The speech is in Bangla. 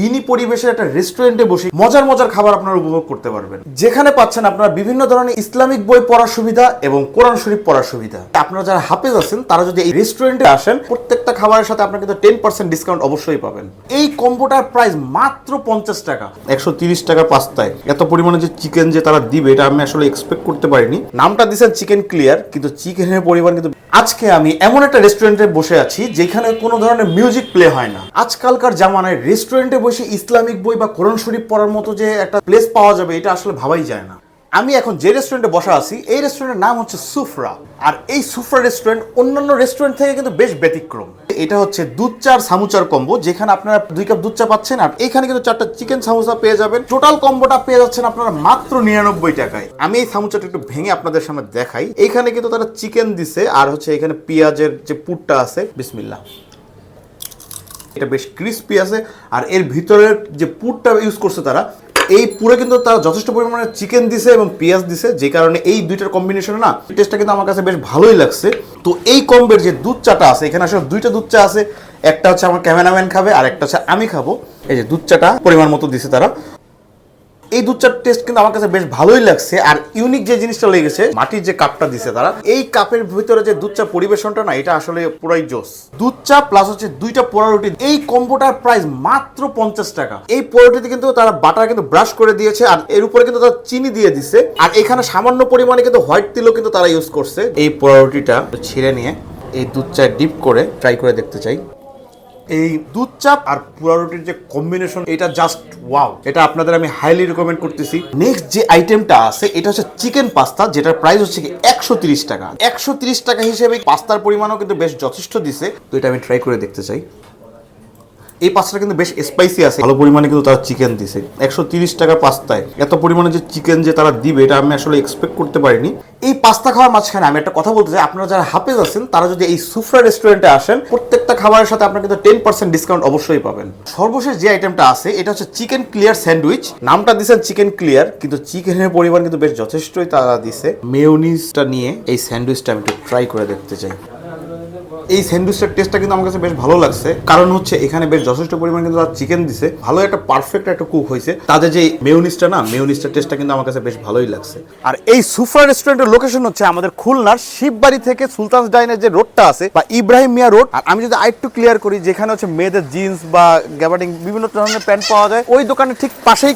দিনই পরিবেশের একটা রেস্টুরেন্টে বসে মজার মজার খাবার আপনারা উপভোগ করতে পারবেন। যেখানে পাচ্ছেন আপনারা বিভিন্ন ধরনের ইসলামিক বই পড়ার সুবিধা এবং কোরআন শরীফ পড়ার সুবিধা। আপনারা যারা হাফেজ আছেন, তারা যদি এই রেস্টুরেন্টে আসেন, প্রত্যেকটা খাবারের সাথে আপনারা কিন্তু টেন পার্সেন্ট ডিসকাউন্ট অবশ্যই পাবেন। এই কম্বোটার প্রাইস মাত্র পঞ্চাশ টাকা। একশো তিরিশ টাকা পাস্তায়। এত পরিমাণে যে চিকেন যে তারা দিবে, এটা আমি আসলে এক্সপেক্ট করতে পারিনি। নামটা দিয়েছেন চিকেন ক্লিয়ার কিন্তু চিকেনের পরিমাণ কিন্তু আজকে আমি এমন একটা রেস্টুরেন্টে বসে আছি, যেখানে কোনো ধরনের মিউজিক প্লে হয় না। আজকালকার জামানায় রেস্টুরেন্টে বসে ইসলামিক বই বা কোরআন শরীফ পড়ার মতো যে একটা প্লেস পাওয়া যাবে, এটা আসলে ভাবাই যায় না। আমি এখন যে রেস্টুরেন্টে বসা আছি, এই রেস্টুরেন্টের নাম হচ্ছে সুফরা। আর এই সুফরা রেস্টুরেন্ট অন্যান্য রেস্টুরেন্ট থেকে কিন্তু বেশ ব্যতিক্রম। এটা হচ্ছে দুধ চার সামুচার কম্বো যেখানে আপনারা দুই কাপ দুধ চা পাচ্ছেন, আর এখানে কিন্তু চারটা চিকেন সামোসা পেয়ে যাবেন। টোটাল কম্বোটা পেয়ে যাচ্ছেন আপনারা মাত্র নিরানব্বই টাকায়। আমি এই সামুচাটা একটু ভেঙে আপনাদের সামনে দেখাই। এখানে কিন্তু তারা চিকেন দিছে, আর হচ্ছে এখানে পেঁয়াজের যে পুরটা আছে, বিসমিল্লাহ। এটা বেশ ক্রিস্পি আছে। আর এর ভিতরের যে পুরটা ইউজ করছে তারা, এই পুরে কিন্তু তারা যথেষ্ট পরিমাণে চিকেন দিছে এবং পেঁয়াজ দিছে, যে কারণে এই দুইটার কম্বিনেশন না টেস্টটা কিন্তু আমার কাছে বেশ ভালোই লাগছে। তো এই কম্বের যে দুধ চাটা আছে, এখানে আসলে দুইটা দুধ চা আছে, একটা হচ্ছে আমার ক্যামেরাম্যান খাবে, আর একটা হচ্ছে আমি খাব। এই যে দুধ চাটা পরিমাণ মতো দিছে তারা। এই দুধ চার টেস্ট কিন্তু আমার কাছে বেশ ভালোই লাগছে। আর ইউনিক যে জিনিসটা লেগেছে, মাটির যে কাপটা দিছে তারা, এই কাপের ভিতরে যে দুধ চা পরিবেশনটা না, এটা আসলে পুরাই জোস। দুধ চা প্লাস হচ্ছে দুইটা পোড়া রুটি, এই কম্বোটার প্রাইস মাত্র পঞ্চাশ টাকা। এই পোড়া কিন্তু তারা বাটার কিন্তু ব্রাশ করে দিয়েছে, আর এর উপরে কিন্তু তারা চিনি দিয়ে দিছে। আর এখানে সামান্য পরিমাণে কিন্তু হোয়াইট তিলও কিন্তু তারা ইউজ করছে। এই পোড়া রুটিটা ছিঁড়ে নিয়ে এই দুধ চা ডিপ করে ট্রাই করে দেখতে চাই। এই দুধ চাপ আর পুরা রুটির যে কম্বিনেশন এটা জাস্ট ওয়াও এটা আপনাদের আমি হাইলি রেকমেন্ড করতেছি। নেক্সট যে আইটেমটা আছে, এটা হচ্ছে চিকেন পাস্তা যেটার প্রাইস হচ্ছে কি একশো তিরিশ টাকা। একশো তিরিশ টাকা হিসেবে পাস্তার পরিমাণও কিন্তু বেশ যথেষ্ট দিছে। তো এটা আমি ট্রাই করে দেখতে চাই। এই পাস্তাটা কিন্তু বেশ স্পাইসি আছে। ভালো পরিমাণে কিন্তু তারা চিকেন দিছে। একশো তিরিশ টাকা পাস্তায়। এত পরিমাণে যে চিকেন যে তারা দিবে, এটা আমি আসলে এক্সপেক্ট করতে পারিনি। এই পাস্তা খাওয়ার মাঝখানে আমি একটা কথা বলতে চাই, আপনারা যারা হাফেজ আছেন, তারা যদি এই সুফরা রেস্টুরেন্টে আসেন, প্রত্যেকটা খাবারের সাথে আপনারা কিন্তু টেন পার্সেন্ট ডিসকাউন্ট অবশ্যই পাবেন। সর্বশেষ যে আইটেমটা আছে, এটা হচ্ছে চিকেন ক্লিয়ার স্যান্ডউইচ নামটা দিয়েছেন চিকেন ক্লিয়ার কিন্তু চিকেনের পরিমাণ কিন্তু বেশ যথেষ্টই তারা দিছে। মেয়নিজটা নিয়ে এই স্যান্ডউইচটা আমি একটু ট্রাই করে দেখতে চাই। এই স্যান্ডউইচের টেস্টটা কিন্তু আমার কাছে বেশ ভালো লাগছে। কারণ হচ্ছে এখানে বেশ যথেষ্ট পরিমাণ কিন্তু তারা চিকেন দিছে। ভালো একটা পারফেক্ট একটা কুক হয়েছে। তাদের যে মেয়নিসটা না মেয়নিসটার টেস্টটা কিন্তু আমার কাছে বেশ ভালোই লাগছে। আর এই সুফরা রেস্টুরেন্টের লোকেশন হচ্ছে আমাদের খুলনার শিববাড়ি থেকে সুলতান ডাইনের যে রোডটা আছে, বা ইব্রাহিম মিয়া রোড আর আমি যদি আরেকটু ক্লিয়ার করি, যেখানে হচ্ছে মেয়েদের জিন্স বা গ্যাবার্ডিং বিভিন্ন ধরনের প্যান্ট পাওয়া যায়, ওই দোকানের ঠিক পাশেই